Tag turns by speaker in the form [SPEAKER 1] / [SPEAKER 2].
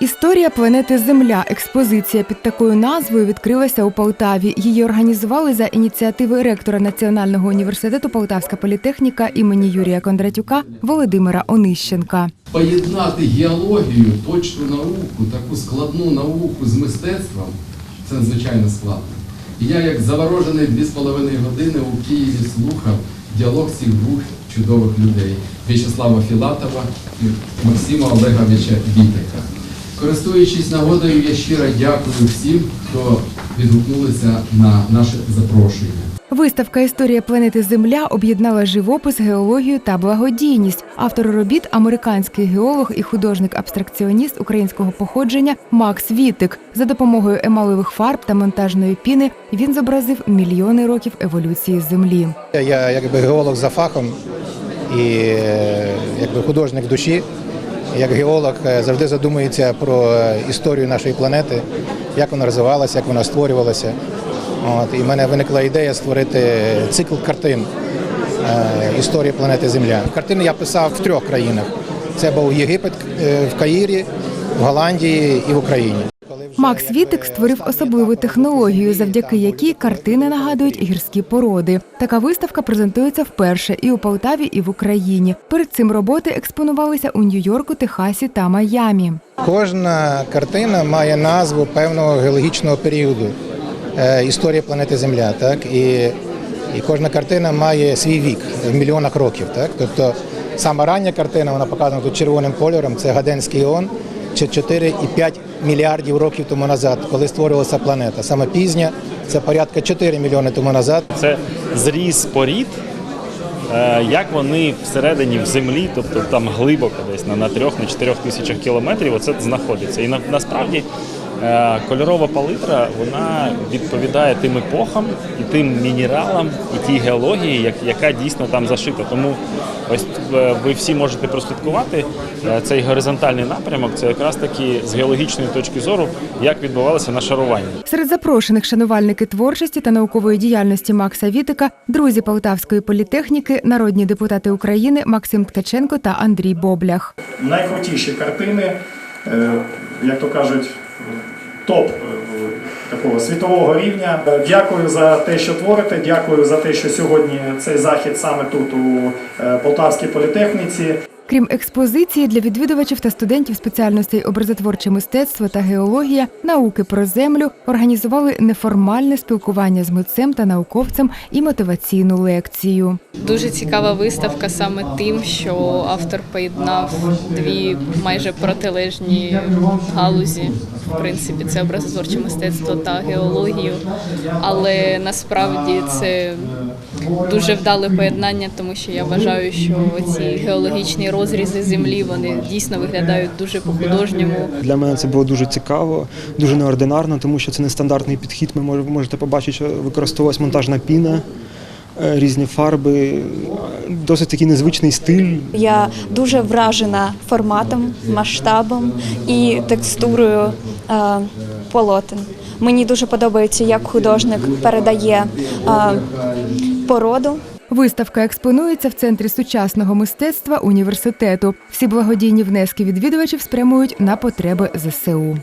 [SPEAKER 1] Історія планети Земля. Експозиція під такою назвою відкрилася у Полтаві. Її організували за ініціативи ректора Національного університету Полтавська політехніка імені Юрія Кондратюка Володимира Онищенка.
[SPEAKER 2] Поєднати геологію, точну науку, таку складну науку з мистецтвом це надзвичайно складно. І я, як заворожений дві з половиною години у Києві слухав діалог цих двох чудових людей В'ячеслава Філатова і Максима Олеговича Вітика. Користуючись нагодою, я щиро дякую всім, хто відгукнулися на наше запрошення.
[SPEAKER 1] Виставка Історія планети Земля об'єднала живопис, геологію та благодійність. Автор робіт американський геолог і художник-абстракціоніст українського походження Макс Вітик. За допомогою емалевих фарб та монтажної піни він зобразив мільйони років еволюції землі.
[SPEAKER 3] Я якби геолог за фахом і е, якби художник душі. Як геолог е, завжди задумується про е, історію нашої планети, як вона розвивалася, як вона створювалася. От, і в мене виникла ідея створити цикл картин е, історії планети Земля. Картини я писав в трьох країнах: це був Єгипет в Каїрі, в Голландії і в Україні.
[SPEAKER 1] Макс Вітик створив особливу технологію, завдяки якій картини нагадують гірські породи. Така виставка презентується вперше і у Полтаві, і в Україні. Перед цим роботи експонувалися у Нью-Йорку, Техасі та Майамі.
[SPEAKER 3] Кожна картина має назву певного геологічного періоду е, історії планети Земля. Так? І, і кожна картина має свій вік в мільйонах років. Так? Тобто сама рання картина, вона показана тут червоним кольором, це Гаденський іон, чи 4,5 мільярдів років тому назад, коли створювалася планета. Саме пізня це порядка 4 мільйони тому назад.
[SPEAKER 4] Це зріз порід, е, як вони всередині в землі, тобто там глибоко десь на, на трьох, на чотирьох тисячах кілометрів, оце знаходиться. І на, насправді кольорова палитра вона відповідає тим епохам і тим мінералам, і тій геології, як, яка дійсно там зашита. Тому ось е, ви всі можете прослідкувати е, цей горизонтальний напрямок. Це якраз таки з геологічної точки зору, як відбувалося нашарування.
[SPEAKER 1] Серед запрошених шанувальники творчості та наукової діяльності Макса Вітика, друзі Полтавської політехніки, народні депутати України Максим Ткаченко та Андрій Боблях.
[SPEAKER 5] найкрутіші картини, е, як то кажуть, топ е, такого світового рівня. Е, Дякую за те, що творите. Дякую за те, що сьогодні цей захід саме тут у е, Полтавській політехніці.
[SPEAKER 1] Крім експозиції для відвідувачів та студентів спеціальностей образотворче мистецтво та геологія, науки про землю організували неформальне спілкування з митцем та науковцем і мотиваційну лекцію.
[SPEAKER 6] Дуже цікава виставка саме тим, що автор поєднав дві майже протилежні галузі. В принципі, це образотворче мистецтво та геологію. Але насправді це дуже вдале поєднання, тому що я вважаю, що ці геологічні розрізи землі вони дійсно виглядають дуже по-художньому.
[SPEAKER 7] Для мене це було дуже цікаво, дуже неординарно, тому що це нестандартний підхід. Ми мож- можете побачити, що використовувалась монтажна піна, е, різні фарби, досить такий незвичний стиль.
[SPEAKER 8] Я дуже вражена форматом, масштабом і текстурою е, полотен. Мені дуже подобається, як художник передає е, породу.
[SPEAKER 1] Виставка експонується в центрі сучасного мистецтва університету. Всі благодійні внески відвідувачів спрямують на потреби ЗСУ.